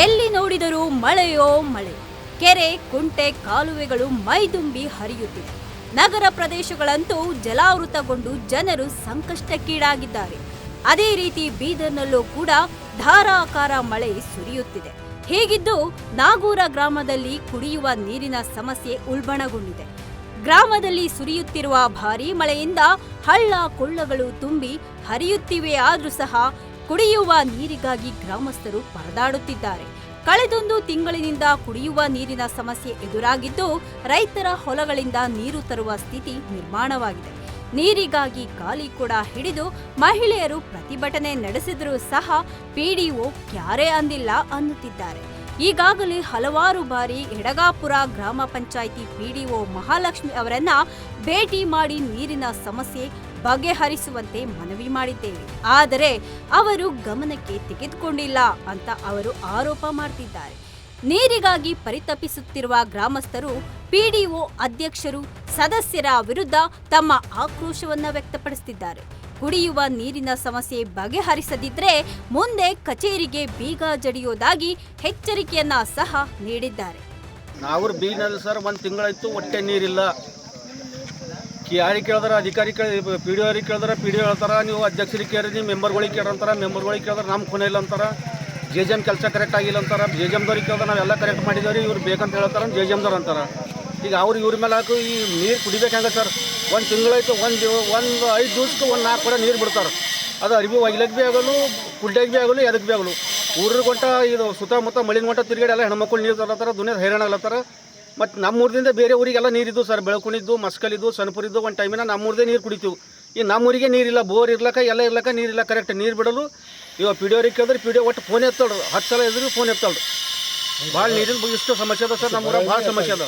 ಎಲ್ಲಿ ನೋಡಿದರೂ ಮಳೆಯೋ ಮಳೆ. ಕೆರೆ, ಕುಂಟೆ, ಕಾಲುವೆಗಳು ಮೈದುಂಬಿ ಹರಿಯುತ್ತಿವೆ. ನಗರ ಪ್ರದೇಶಗಳಂತೂ ಜಲಾವೃತಗೊಂಡು ಜನರು ಸಂಕಷ್ಟಕ್ಕೀಡಾಗಿದ್ದಾರೆ. ಅದೇ ರೀತಿ ಬೀದರ್ನಲ್ಲೂ ಕೂಡ ಧಾರಾಕಾರ ಮಳೆ ಸುರಿಯುತ್ತಿದೆ. ಹೀಗಿದ್ದು ನಾಗೂರ ಗ್ರಾಮದಲ್ಲಿ ಕುಡಿಯುವ ನೀರಿನ ಸಮಸ್ಯೆ ಉಲ್ಬಣಗೊಂಡಿದೆ. ಗ್ರಾಮದಲ್ಲಿ ಸುರಿಯುತ್ತಿರುವ ಭಾರೀ ಮಳೆಯಿಂದ ಹಳ್ಳ ಕೊಳ್ಳಗಳು ತುಂಬಿ ಹರಿಯುತ್ತಿವೆ ಆದರೂ ಸಹ ಕುಡಿಯುವ ನೀರಿಗಾಗಿ ಗ್ರಾಮಸ್ಥರು ಪರದಾಡುತ್ತಿದ್ದಾರೆ. ಕಳೆದೊಂದು ತಿಂಗಳಿನಿಂದ ಕುಡಿಯುವ ನೀರಿನ ಸಮಸ್ಯೆ ಎದುರಾಗಿದ್ದು, ರೈತರ ಹೊಲಗಳಿಂದ ನೀರು ತರುವ ಸ್ಥಿತಿ ನಿರ್ಮಾಣವಾಗಿದೆ. ನೀರಿಗಾಗಿ ಖಾಲಿ ಕೂಡ ಹಿಡಿದು ಮಹಿಳೆಯರು ಪ್ರತಿಭಟನೆ ನಡೆಸಿದರೂ ಸಹ ಪಿಡಿಒ ಕ್ಯಾರೇ ಅಂದಿಲ್ಲ ಅನ್ನುತ್ತಿದ್ದಾರೆ. ಈಗಾಗಲೇ ಹಲವಾರು ಬಾರಿ ಎಡಗಾಪುರ ಗ್ರಾಮ ಪಂಚಾಯಿತಿ ಪಿಡಿಒ ಮಹಾಲಕ್ಷ್ಮಿ ಅವರನ್ನ ಭೇಟಿ ಮಾಡಿ ನೀರಿನ ಸಮಸ್ಯೆ ಬಗೆಹರಿಸುವಂತೆ ಮನವಿ ಮಾಡಿದ್ದೇವೆ. ಆದರೆ ಅವರು ಗಮನಕ್ಕೆ ತೆಗೆದುಕೊಂಡಿಲ್ಲ ಅಂತ ಅವರು ಆರೋಪ ಮಾಡ್ತಿದ್ದಾರೆ. ನೀರಿಗಾಗಿ ಪರಿತಪಿಸುತ್ತಿರುವ ಗ್ರಾಮಸ್ಥರು ಪಿಡಿಒ ಅಧ್ಯಕ್ಷರು ಸದಸ್ಯರ ವಿರುದ್ಧ ತಮ್ಮ ಆಕ್ರೋಶವನ್ನು ವ್ಯಕ್ತಪಡಿಸುತ್ತಿದ್ದಾರೆ ಕುಡಿಯುವ ನೀರಿನ ಸಮಸ್ಯೆ ಬಗೆಹರಿಸದಿದ್ರೆ ಮುಂದೆ ಕಚೇರಿಗೆ ಬೀಗ ಜಡಿಯೋದಾಗಿ ಎಚ್ಚರಿಕೆಯನ್ನ ಸಹ ನೀಡಿದ್ದಾರೆ. ನಾವ್ರ ಬೀನಲ್ಲಿ ಸರ್ ಒಂದು ತಿಂಗಳಾಯ್ತು ಹೊಟ್ಟೆ ನೀರಿಲ್ಲ. ಯಾರಿಗೆ ಕೇಳಿದ್ರೆ, ಅಧಿಕಾರಿ ಕೇಳಿ, ಪಿ ಡಿ ಅವ್ರಿಗೆ ಕೇಳಿದ್ರೆ, ಪಿ ಡಿ ಹೇಳ್ತಾರೆ, ನೀವು ಅಧ್ಯಕ್ಷರಿಗೆ ಕೇಳಿ ನೀವು ಮೆಂಬರ್ಗಳಿಗೆ ಕೇಳಂತಾರೆ ಮೆಂಬರ್ಗಳಿಗೆ ಕೇಳಿದ್ರೆ ನಮ್ಮ ಕೊನೆ ಇಲ್ಲ ಅಂತಾರೆ. ಜೆ ಜಮ್ ಕೆಲಸ ಕರೆಕ್ಟ್ ಆಗಿಲ್ಲ ಅಂತಾರೆ. ಜೆ ಜಮ್ದವ್ರಿಗೆ ಕೇಳಿದ್ರೆ ನಾವೆಲ್ಲ ಕರೆಕ್ಟ್ ಮಾಡಿದ್ದೀವಿ ಇವ್ರು ಬೇಕಂತ ಹೇಳ್ತಾರೆ, ಜೆ ಜಮ್ದವ್ರು ಅಂತಾರೆ. ಈಗ ಅವ್ರು ಇವ್ರ ಮೇಲೆ ಹಾಕು ಈ ನೀರು ಕುಡಿಬೇಕು ಹೆಂಗೆ ಸರ್? ಒಂದು ತಿಂಗಳಾಯ್ತು ಒಂದು ಒಂದು ಐದು ದಿವ್ಸಕ್ಕೆ ಒಂದು ನಾಲ್ಕು ಕೊಡ ನೀರು ಬಿಡ್ತಾರೆ. ಅದು ಅರಿವು ಒಗಿಲಕ್ಕೆ ಭೀ ಆಗಲು ಕುಡ್ಡಕ್ಕೆ ಭೀ ಆಗಲು ಎದಕ್ಕೆ ಭೀ ಆಗಲು ಊರಿಗೆ ಗೊಂಟ ಇದು ಸುತ್ತಮುತ್ತ ಮಳಿನ ಗೊಂಟ ತಿರುಗಾಡಿ ಎಲ್ಲ ಹೆಣ್ಮಕ್ಳು ನೀರು ತರತ್ತಾರ ದುನಿಯಾದ ಹೈರಾಣ ಆಗ್ಲತ್ತಾರ. ಮತ್ತು ನಮ್ಮೂರದಿಂದ ಬೇರೆ ಊರಿಗೆಲ್ಲ ನೀರಿದ್ದು ಸರ್, ಬೆಳಕುಣಿದ್ದು, ಮಸ್ಕಲಿದ್ದು, ಸನಪುರಿದ್ದು ಒಂದು ಟೈಮಿನ ನಮ್ಮೂರದೇ ನೀರು ಕುಡಿತೀವಿ. ಈ ನಮ್ಮೂರಿಗೆ ನೀರಿಲ್ಲ ಬೋರ್ ಇರ್ಲಕ್ಕ, ಎಲ್ಲ ಇರ್ಲಕ್ಕ ನೀರಿಲ್ಲ ಕರೆಕ್ಟ್ ನೀರು ಬಿಡಲು ಇವಾಗ ಪಿ ಡಿ ಅವ್ರಿಗೆ ಕೇಳಿದ್ರೆ ಪಿ ಡಿ ಒಟ್ಟು ಫೋನ್ ಎತ್ತಾಳು ಹತ್ತು ಸಲ ಇದ್ರು ಫೋನ್ ಎತ್ತಾಳು ಭಾಳ ನೀರಿನ ಇಷ್ಟು ಸಮಸ್ಯೆ ಅದ ಸರ್ ನಮ್ಮೂರ ಭಾಳ ಸಮಸ್ಯೆ ಅದ.